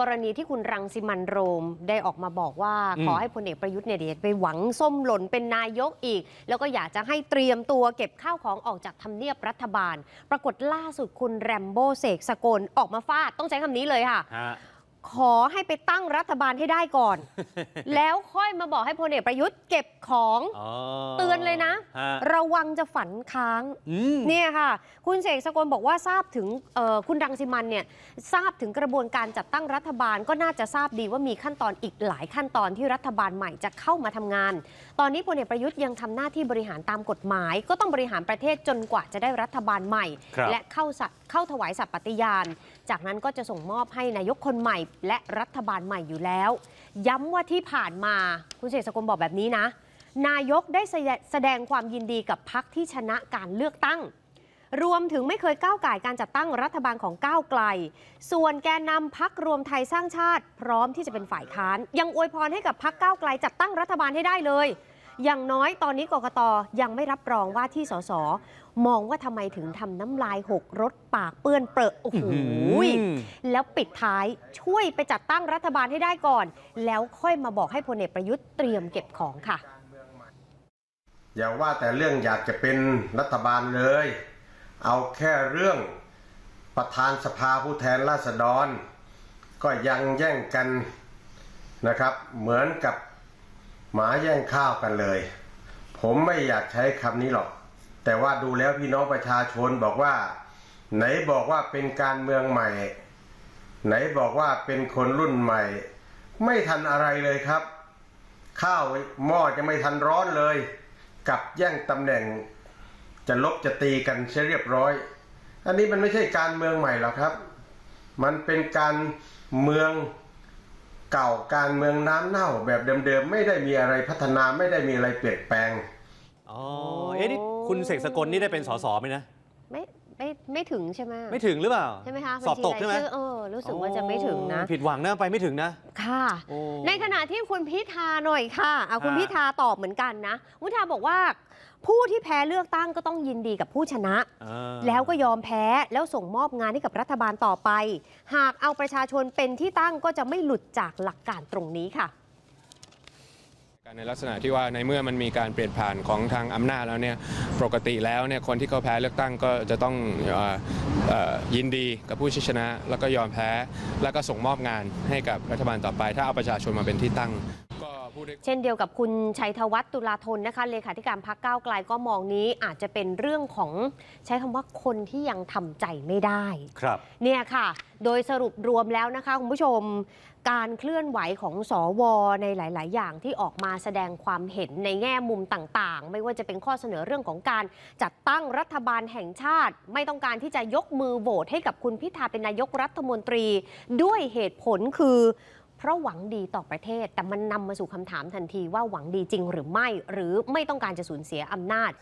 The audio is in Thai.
กรณีที่คุณรังสิมันโรมได้ออกมาบอกว่าอืมขอให้พลเอกประยุทธ์เนี่ยเดี๋ยวไปหวังส้มหล่นเป็นนายกอีก แล้วก็อยากจะให้เตรียมตัวเก็บข้าวของออกจากทำเนียบรัฐบาล ปรากฏล่าสุดคุณแรมโบ้เสกสกลออกมาฟาด ต้องใช้คำนี้เลยค่ะฮะ ขอให้ไปตั้งรัฐบาลให้ได้ก่อน แล้วค่อยมาบอกให้พลเอกประยุทธ์เก็บของอ๋อเตือนเลยนะฮะระวังจะฝันค้างอืมเนี่ยค่ะ คุณเสกสกลบอกว่าทราบถึงเอ่อคุณรังสิมันเนี่ยทราบถึงกระบวนการจัดตั้งรัฐบาลก็น่าจะทราบดีว่ามีขั้นตอนอีกหลายขั้นตอนที่รัฐบาลใหม่จะเข้ามาทำงาน ตอนนี้พลเอกประยุทธ์ยังทำหน้าที่บริหารตามกฎหมาย ก็ต้องบริหารประเทศจนกว่าจะได้รัฐบาลใหม่ครับและเข้าสัตว์เข้าถวายสัตย์ปฏิญาณ จากนั้นก็จะส่งมอบให้นายกคนใหม่ และรัฐบาลใหม่อยู่แล้ว ย้ำว่าที่ผ่านมาคุณเสกสกลบอกแบบนี้นะ นายกได้แสดงความยินดีกับพักที่ชนะการเลือกตั้ง รวมถึงไม่เคยก้าวไก่การจัดตั้งรัฐบาลของก้าวไกล ส่วนแกนนำพักรวมไทยสร้างชาติ พร้อมที่จะเป็นฝ่ายค้าน ยังอวยพรให้กับพักก้าวไกลจัดตั้งรัฐบาลให้ได้เลย อย่างน้อยตอนนี้กกตยังไม่รับรองว่าที่สสมองว่าทำไมถึงทำน้ำลายหกรถปากเปื้อนเปรอะโอ้โหอืมแล้วปิดท้ายช่วยไปจัดตั้งรัฐบาลให้ได้ก่อน แล้วค่อยมาบอกให้พลเอกประยุทธ์เตรียมเก็บของค่ะ อย่าว่าแต่เรื่องอยากจะเป็นรัฐบาลเลย เอาแค่เรื่องประธานสภาผู้แทนราษฎร ก็ยังแย่งกันนะครับ เหมือนกับ หมาแย่งข้าวกันเลย ผมไม่อยากใช้คำนี้หรอก แต่ว่าดูแล้วพี่น้องประชาชนบอกว่า ไหนบอกว่าเป็นการเมืองใหม่ ไหนบอกว่าเป็นคนรุ่นใหม่ ไม่ทันอะไรเลยครับ ข้าวหม้อจะไม่ทันร้อนเลย กับแย่งตำแหน่ง จะลบจะตีกันเสียเรียบร้อย อันนี้มันไม่ใช่การเมืองใหม่หรอกครับ มันเป็นการเมือง เก่าการเมืองน้ำเน่าแบบเดิมๆ ไม่ได้มีอะไรพัฒนาไม่ได้มีอะไรเปลี่ยนแปลง อ๋อ เอ๊ะนี่คุณเสกสกลนี่ได้เป็นสสไหมนะ ไม่ ไม่ไม่ถึงใช่ไหมไม่ถึงหรือเปล่า ใช่ไหมคะสอบตกใช่ไหมบัญชีรายชื่เออรู้สึกว่าจะไม่ถึงนะอ๋อผิดหวังนะไปไม่ถึงนะ ค่ะโอ้ในขณะที่คุณพิธาหน่อยค่ะอะคุณฮะพิธาตอบเหมือนกันนะคุณพิธาบอกว่า ผู้ที่แพ้เลือกตั้งก็ต้องยินดีกับผู้ชนะอ่าแล้วก็ยอมแพ้แล้วส่งมอบงานให้กับรัฐบาลต่อไป หากเอาประชาชนเป็นที่ตั้งก็จะไม่หลุดจากหลักการตรงนี้ค่ะการ ในลักษณะที่ว่าในเมื่อมันมีการเปลี่ยนผ่านของทางอำนาจแล้วเนี่ยปกติแล้วเนี่ยคนที่เขาแพ้เลือกตั้งก็จะต้องออยินดีกับผู้ชนะ แล้วก็ยอมแพ้ แล้วก็ส่งมอบงานให้กับรัฐบาลต่อไป ถ้าเอาประชาชนมาเป็นที่ตั้ง เช่นเดียวกับคุณชัยธวัฒน์ตุลาธนนะคะเลขาธิการพักก้าวไกลก็มองนี้อาจจะเป็นเรื่องของใช้คำว่าคนที่ยังทำใจไม่ได้ครับเนี่ยค่ะ โดยสรุปรวมแล้วนะคะคุณผู้ชมการเคลื่อนไหวของสอวในหลาย ๆ อย่างที่ออกมาแสดงความเห็นในแง่มุมต่าง ๆ ไม่ว่าจะเป็นข้อเสนอเรื่องของการจัดตั้งรัฐบาลแห่งชาติ ไม่ต้องการที่จะยกมือโหวตให้กับคุณพิธาเป็นนายกรัฐมนตรี ด้วยเหตุผลคือ เพราะหวังดีต่อประเทศ แต่มันนำมาสู่คำถามทันทีว่าหวังดีจริงหรือไม่ หรือไม่ต้องการจะสูญเสียอำนาจ